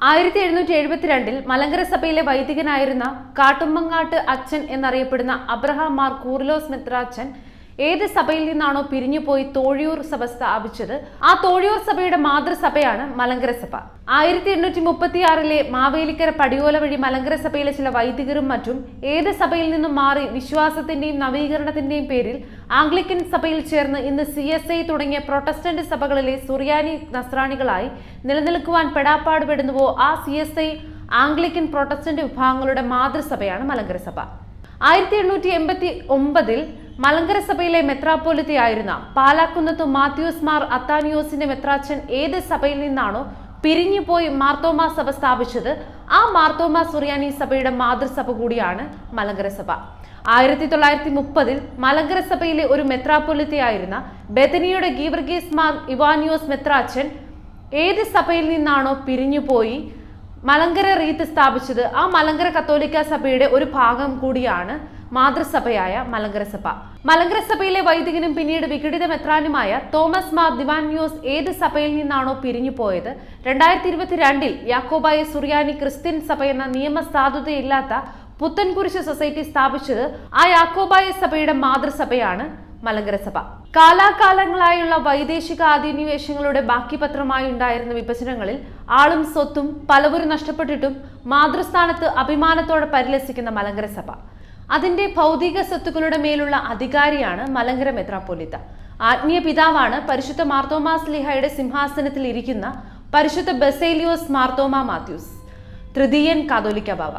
ആയിരത്തി എഴുന്നൂറ്റി എഴുപത്തിരണ്ടിൽ മലങ്കര സഭയിലെ വൈദികനായിരുന്ന കാട്ടുമ്മങ്ങാട്ട് അച്ഛൻ എന്നറിയപ്പെടുന്ന അബ്രഹാം മാർ കൂർലോസ് മെത്രാച്ചൻ ഏത് സഭയിൽ നിന്നാണോ പിരിഞ്ഞുപോയി തോഴിയൂർ സഭ സ്ഥാപിച്ചത്? ആ തോഴിയൂർ സഭയുടെ മാതൃസഭയാണ് മലങ്കര സഭ. ആയിരത്തി എണ്ണൂറ്റി മുപ്പത്തിയാറിലെ മാവേലിക്കര പടിയോല വഴി മലങ്കര സഭയിലെ ചില വൈദികരും മറ്റും ഏത് സഭയിൽ നിന്നും മാറി വിശ്വാസത്തിന്റെയും നവീകരണത്തിന്റെയും പേരിൽ ആംഗ്ലിക്കൻ സഭയിൽ ചേർന്ന് ഇന്ന് സി എസ് ഐ തുടങ്ങിയ പ്രൊട്ടസ്റ്റന്റ് സഭകളിലെ സുറിയാനി നസ്രാണികളായി നിലനിൽക്കുവാൻ പെടാപ്പാട് പെടുന്നുവോ ആ C S I Anglican Protestant വിഭാഗങ്ങളുടെ മാതൃസഭയാണ് മലങ്കര സഭ. ആയിരത്തി എണ്ണൂറ്റി എൺപത്തി ഒമ്പതിൽ മലങ്കര സഭയിലെ മെത്രാപ്പോലിത്തയായിരുന്ന പാലാക്കുന്നത്ത് മാത്യൂസ് മാർ അത്താനിയോസിന്റെ മെത്രാച്ചൻ ഏത് സഭയിൽ നിന്നാണോ പിരിഞ്ഞുപോയി മാർത്തോമാ സഭ സ്ഥാപിച്ചത്? ആ മാർത്തോമാ സുറിയാനി സഭയുടെ മാതൃസഭ കൂടിയാണ് മലങ്കര സഭ. ആയിരത്തി തൊള്ളായിരത്തി മുപ്പതിൽ മലങ്കര സഭയിലെ ഒരു മെത്രാപ്പൊലിത്തയായിരുന്ന ബെതനിയുടെ ഗീവർഗീസ് മാർ ഇവാനിയോസ് മെത്രാച്ചൻ ഏത് സഭയിൽ നിന്നാണോ പിരിഞ്ഞുപോയി മലങ്കര റീത്ത് സ്ഥാപിച്ചത്? ആ മലങ്കര കത്തോലിക്ക സഭയുടെ ഒരു ഭാഗം കൂടിയാണ് മാതൃസഭയായ മലങ്കര സഭ മലങ്കര സഭയിലെ വൈദികനും പിന്നീട് വിഘടിത മെത്രാനുമായ തോമസ് മാർ ദിവാന്യോസ് ഏത് സഭയിൽ നിന്നാണോ പിരിഞ്ഞു പോയത് രണ്ടായിരത്തി ഇരുപത്തിരണ്ടിൽ യാക്കോബായ സുറിയാനി ക്രിസ്ത്യൻ സഭ എന്ന നിയമസാധുതയില്ലാത്ത പുത്തൻകുരിശ് സൊസൈറ്റി സ്ഥാപിച്ചത് ആ യാക്കോബായ സഭയുടെ മാതൃസഭയാണ് മലങ്കര സഭ കാലാകാലങ്ങളായുള്ള വൈദേശിക അധിനിവേശങ്ങളുടെ ബാക്കി പത്രമായി ഉണ്ടായിരുന്ന വിഭജനങ്ങളിൽ ആളും സ്വത്തും പലവരും നഷ്ടപ്പെട്ടിട്ടും മാതൃസ്ഥാനത്ത് അഭിമാനത്തോടെ പരിലസിക്കുന്ന മലങ്കര സഭ അതിന്റെ ഭൗതിക സ്വത്തുക്കളുടെ മേലുള്ള അധികാരിയാണ് മലങ്കര മെത്രാപ്പൊലിത്ത. ആത്മീയ പിതാവാണ് പരിശുദ്ധ മാർത്തോമാസ് ലിഹയുടെ സിംഹാസനത്തിൽ ഇരിക്കുന്ന പരിശുദ്ധ ബസേലിയോസ് മാർത്തോമ മാത്യൂസ്. തൃതീയൻ കാതോലിക്ക ബാവ.